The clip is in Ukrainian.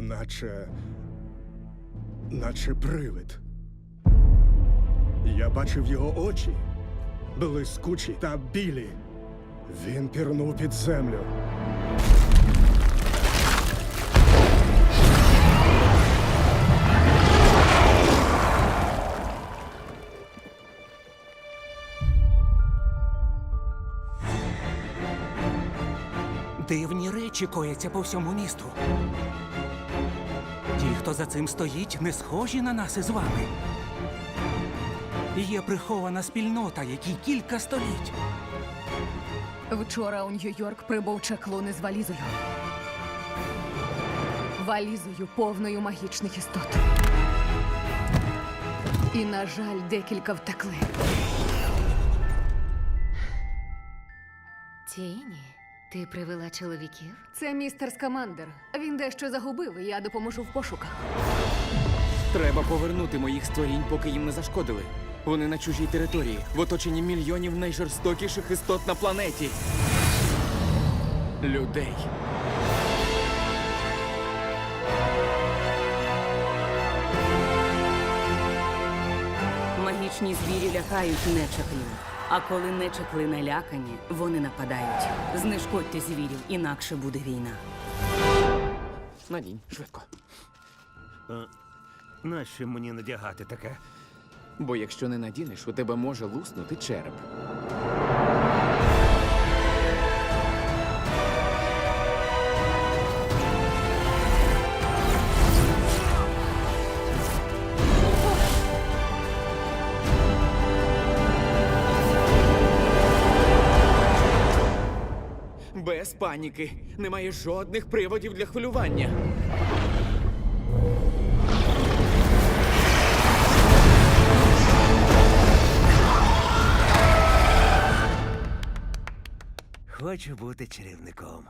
наче. наче привид. Я бачив його очі, блискучі та білі. Він пірнув під землю. Дивні речі кояться по всьому місту. Ті, хто за цим стоїть, не схожі на нас із вами. Є прихована спільнота, якій кілька століть. Вчора у Нью-Йорк прибув чаклун із валізою. Валізою повною магічних істот. І, на жаль, декілька втекли. Тіні, ти привела чоловіків? Це містер Скамандер. Він дещо загубив, і я допоможу в пошуках. Треба повернути моїх створінь, поки їм не зашкодили. Вони на чужій території, в оточенні мільйонів найжорстокіших істот на планеті. Людей. Магічні звірі лякають нечаклів. А коли нечакли налякані, вони нападають. Знешкодьте звірів, інакше буде війна. Надінь, швидко. Нащо мені надягати таке? Бо якщо не надінеш, у тебе може луснути череп. Без паніки. Немає жодних приводів для хвилювання. Хочу бути чарівником.